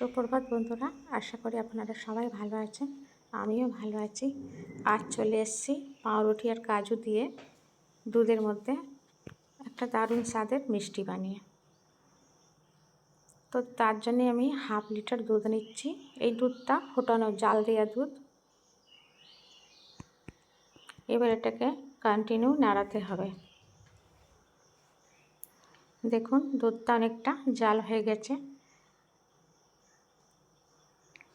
সুপ্রভাত বন্ধুরা, আশা করি আপনারা সবাই ভালো আছেন। আমিও ভালো আছি। আজ চলে এসেছি পাউরুটি আর কাজু দিয়ে দুধের মধ্যে একটা দারুণ স্বাদের মিষ্টি বানিয়ে। তো তার জন্যে আমি হাফ লিটার দুধ নিচ্ছি। এই দুধটা ফোটানো জাল দেওয়া দুধ। এবার এটাকে কন্টিনিউ নাড়াতে হবে। দেখুন দুধটা অনেকটা জাল হয়ে গেছে।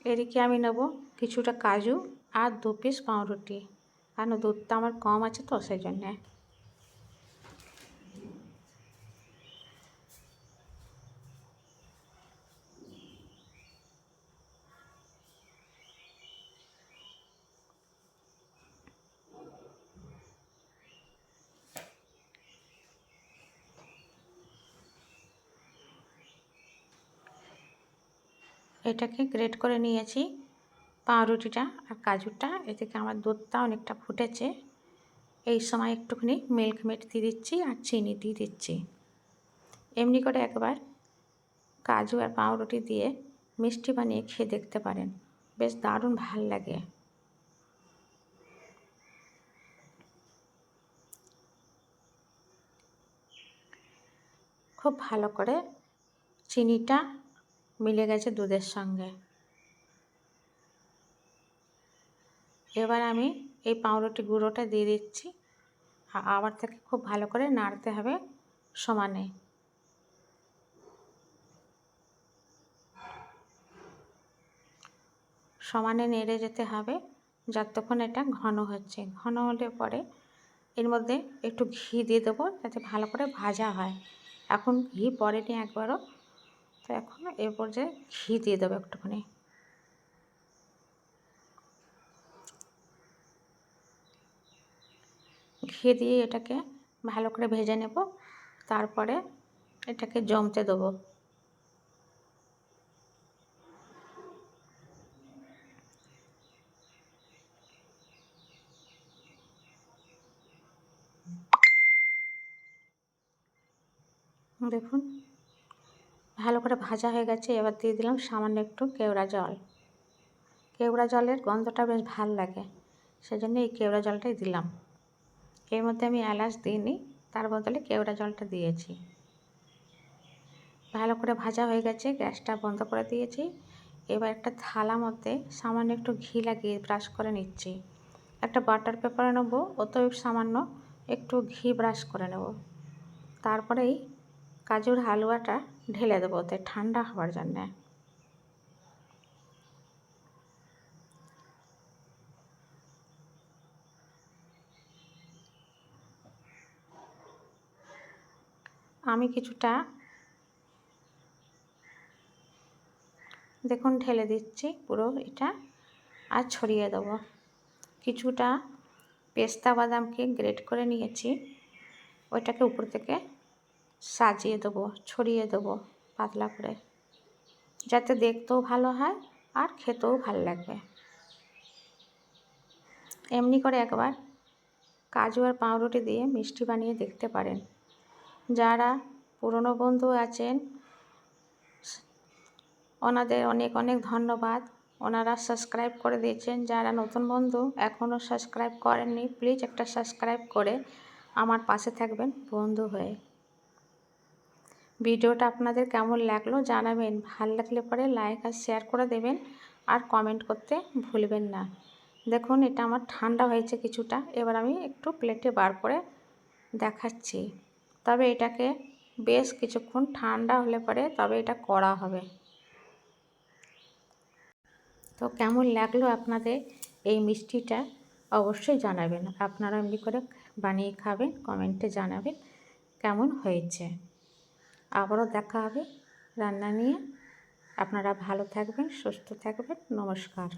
এদিকে আমি নেব কিছুটা কাজু আর দু পিস পাউরুটি। কারণ দুধটা আমার কম আছে তো, সেই জন্যে। এটাকে গ্রেট করে নিয়েছি পাউরুটিটা আর কাজুটা। এ থেকে আমার দুধটা অনেকটা ফুটেছে। এই সময় একটুখানি মিল্ক মেট দিয়ে দিচ্ছি আর চিনি দিয়ে দিচ্ছি। এমনি করে একবার কাজু আর পাউরুটি দিয়ে মিষ্টি বানিয়ে খেয়ে দেখতে পারেন। বেশ দারুণ ভালো লাগে। খুব ভালো করে চিনিটা মিলে গেছে দুধের সঙ্গে। এবার আমি এই পাউরুটি গুঁড়োটা দিয়ে দিচ্ছি। আবার থেকে খুব ভালো করে নাড়তে হবে সমানে। সমানে নেড়ে যেতে হবে যতক্ষণ এটা ঘন হচ্ছে। ঘন হলে পরে এর মধ্যে একটু ঘি দিয়ে দেবো যাতে ভালো করে ভাজা হয়। এখন ঘি পরেনি একবারও। তো এখন এ পর্যায়ে ঘি দিয়ে দেবো একটুখানি। ঘি দিয়ে এটাকে ভালো করে ভেজে নেব, তারপরে এটাকে জমতে দেবো। দেখুন ভালো করে ভাজা হয়ে গেছে, এবার দিয়ে দিলাম সামান্য একটু কেওড়া জল। কেওড়া জলের গন্ধটা বেশ ভালো লাগে, সেজন্য এই কেওড়া জলটাই দিলাম। এর মধ্যে আমি এলাচ দিইনি তার বদলে কেওড়া জলটা দিয়েছি। ভালো করে ভাজা হয়ে গেছে, গ্যাসটা বন্ধ করে দিয়েছি। এবার একটা থালা মধ্যে সামান্য একটু ঘি লাগিয়ে ব্রাশ করে নিচ্ছি। একটা বাটার পেপার নেব ওতেও সামান্য একটু ঘি ব্রাশ করে নেব। তারপরেই কাজুর হালুয়াটা ঢেলে দেবো, ওতে ঠান্ডা হওয়ার জন্যে। আমি কিছুটা দেখুন, ঢেলে দিচ্ছি পুরো এটা আর ছড়িয়ে দেবো। কিছুটা পেস্তা বাদামকে গ্রেট করে নিয়েছি, ওইটাকে উপর থেকে সাজিয়ে দেবো, ছড়িয়ে দেবো পাতলা করে। যাতে দেখতেও ভালো হয় আর খেতেও ভালো লাগবে। এমনি করে একবার কাজু আর পাউরুটি দিয়ে মিষ্টি বানিয়ে দেখতে পারেন। যারা পুরনো বন্ধু আছেন, ওনাদের অনেক অনেক ধন্যবাদ। ওনারা সাবস্ক্রাইব করে দিয়েছেন। যারা নতুন বন্ধু এখনও সাবস্ক্রাইব করেননি, প্লিজ একটা সাবস্ক্রাইব করে আমার পাশে থাকবেন বন্ধু হয়ে। ভিডিওটা আপনাদের কেমন লাগল জানাবেন। ভালো লাগলে পরে লাইক আর শেয়ার করে দেবেন আর কমেন্ট করতে ভুলবেন না। দেখুন, এটা আমার ঠান্ডা হয়েছে কিছুটা। এবার আমি একটু প্লেটে বার করে দেখাচ্ছি। তবে এটাকে বেশ কিছুক্ষণ ঠান্ডা হলে পরে তবে এটা করা হবে। তো কেমন লাগল আপনাদের এই মিষ্টিটা অবশ্যই জানাবেন। আপনারা এমনি করে বানিয়ে খাবেন, কমেন্টে জানাবেন কেমন হয়েছে। আবারও দেখা হবে রান্না নিয়ে। আপনারা ভালো থাকবেন সুস্থ থাকবেন। নমস্কার।